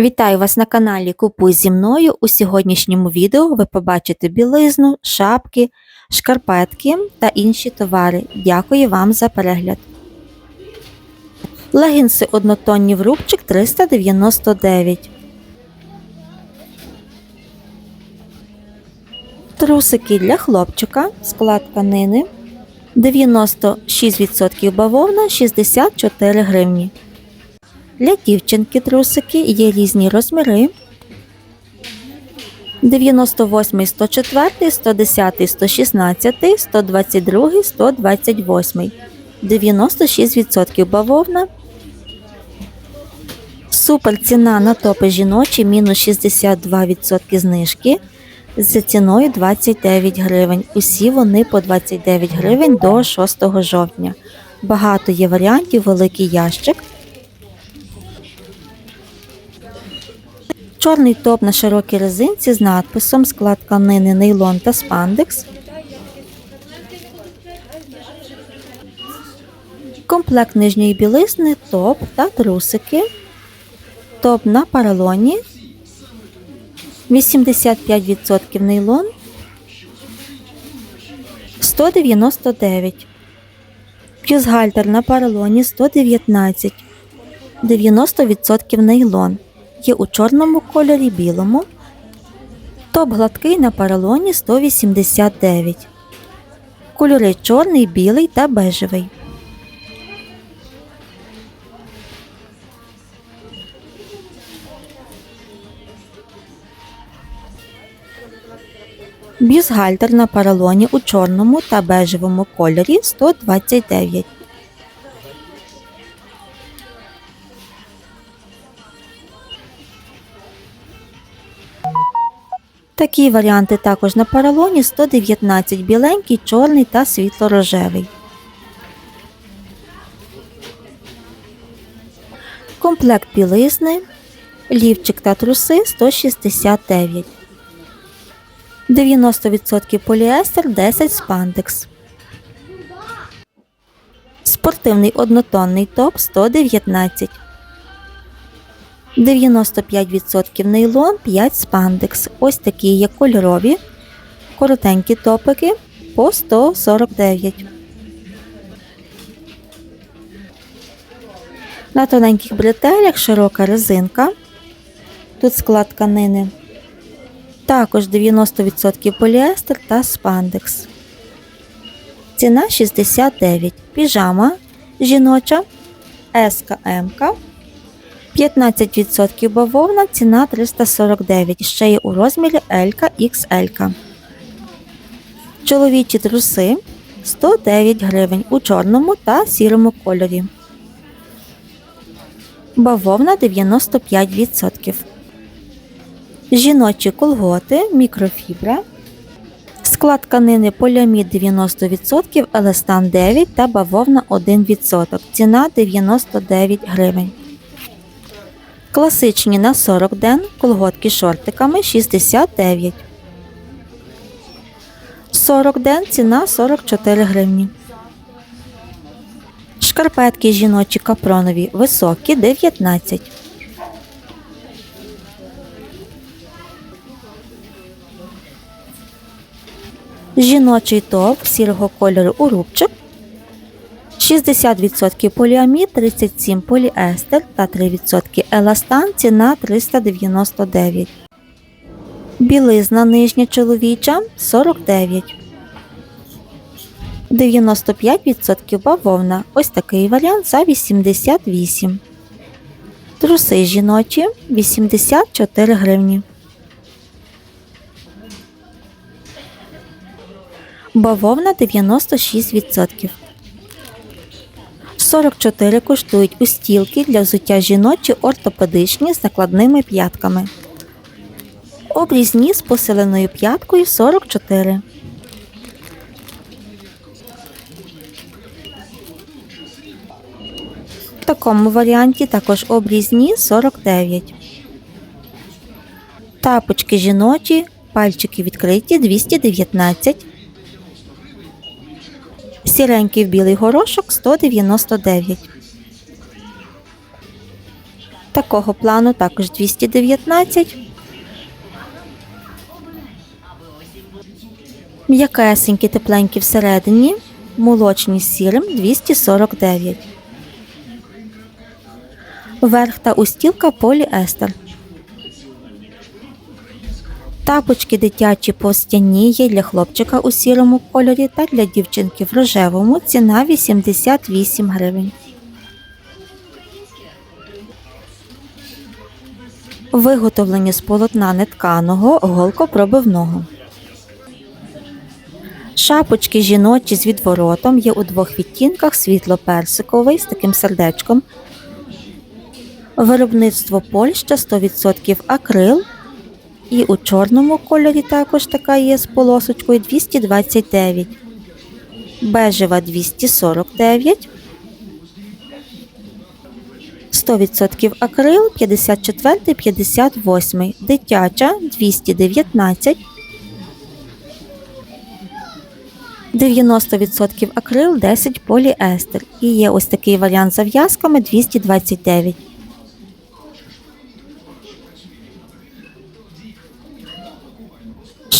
Вітаю вас на каналі Купуй зі мною. У сьогоднішньому відео ви побачите білизну, шапки, шкарпетки та інші товари. Дякую вам за перегляд. Легінси однотонні в рубчик 399. Трусики для хлопчика. Склад тканини 96% бавовна 64 гривні. Для дівчинки трусики є різні розміри. 98, 104, 110, 116, 122, 128. 96% бавовна. Супер ціна на топи жіночі мінус 62% знижки за ціною 29 гривень. Усі вони по 29 гривень до 6 жовтня. Багато є варіантів, великий ящик. Чорний топ на широкій резинці з надписом склад тканини нейлон та спандекс. Комплект нижньої білизни, топ та трусики. Топ на паралоні. 85% нейлон. 199. Бюстгальтер на паралоні 119. 90% нейлон є у чорному кольорі білому. Топ гладкий на паралоні 189. Кольори чорний, білий та бежевий. Бюстгальтер на паралоні у чорному та бежевому кольорі 129. Такі варіанти також на паралоні 119 біленький, чорний та світло-рожевий. Комплект білизни, лівчик та труси 169. 90% поліестер 10 спандекс. Спортивний однотонний топ 119. 95% нейлон, 5 спандекс. Ось такі є кольорові, коротенькі топики по 149. На тоненьких бретелях широка резинка. Тут склад тканини. Також 90% поліестер та спандекс. Ціна 69. Піжама жіноча СКМ. 15% бавовна, ціна 349, ще є у розмірі L XL. Чоловічі труси 109 гривень у чорному та сірому кольорі. Бавовна 95%. Жіночі колготи, мікрофібра. Склад тканини поліамід 90%, еластан 9 та бавовна 1%. Ціна 99 гривень. Класичні на 40 ден, колготки шортиками 69. 40 ден ціна 44 гривні. Шкарпетки жіночі капронові високі 19. Жіночий топ сірого кольору у рубчик 60% поліамід, 37% поліестер та 3% еластан, ціна 399. Білизна нижня чоловіча 49. 95% бавовна. Ось такий варіант за 88. Труси жіночі 84 гривні. Бавовна 96%. 44 коштують устілки для взуття жіночі ортопедичні з накладними п'ятками. Обрізні з посиленою п'яткою 44. В такому варіанті також обрізні 49. Тапочки жіночі, пальчики відкриті 219. Сіренький білий горошок 199. Такого плану також 219. М'якесенькі тепленькі всередині, молочні з сірим 249. Верх та устілка поліестер. Тапочки дитячі постяні є для хлопчика у сірому кольорі та для дівчинки в рожевому. Ціна 88 гривень. Виготовлені з полотна нетканого голкопробивного. Шапочки жіночі з відворотом є у двох відтінках світло-персиковий з таким сердечком. Виробництво Польща 100% акрил. І у чорному кольорі також така є з полосочкою 229. Бежева 249. 100% акрил 54 58. Дитяча 219. 90% акрил 10 поліестер. І є ось такий варіант з зав'язками 229.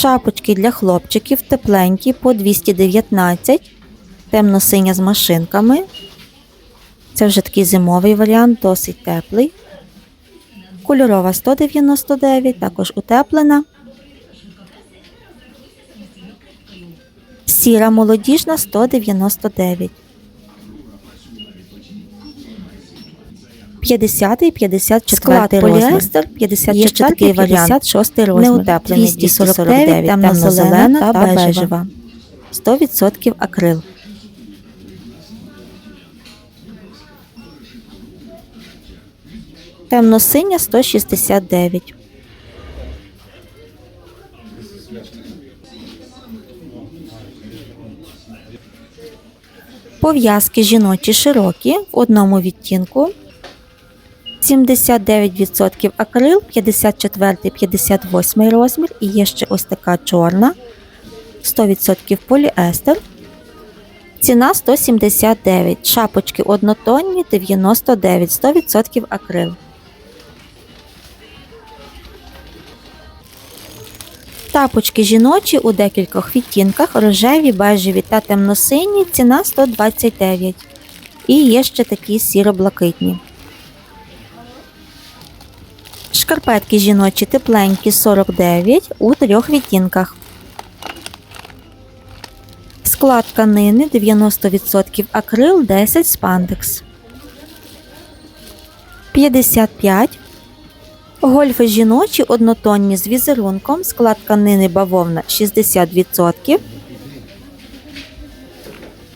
Шапочки для хлопчиків тепленькі по 219, темно-синя з машинками. Це вже такий зимовий варіант, досить теплий. Кольорова 199, також утеплена. Сіра молодіжна 199. 50 і 54 Склад поліестер, 54 і 56 розмір. Неутеплений 249, темно-зелена та бежева. 100% акрил. Темно-синя 169. Пов'язки жіночі широкі в одному відтінку. 79% акрил, 54-58 розмір і є ще ось така чорна. 100% поліестер. Ціна 179. Шапочки однотонні 99, 100% акрил. Тапочки жіночі у декількох відтінках, рожеві, бежеві та темно-сині. Ціна 129. І є ще такі сіро-блакитні. Шкарпетки жіночі тепленькі 49 у трьох відтінках. Склад тканини 90% акрил 10 спандекс. 55. Гольфи жіночі однотонні з візерунком. Склад тканини бавовна 60%.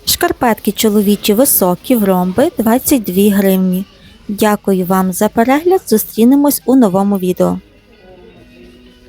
Шкарпетки чоловічі високі в ромби 22 гривні. Дякую вам за перегляд. Зустрінемось у новому відео.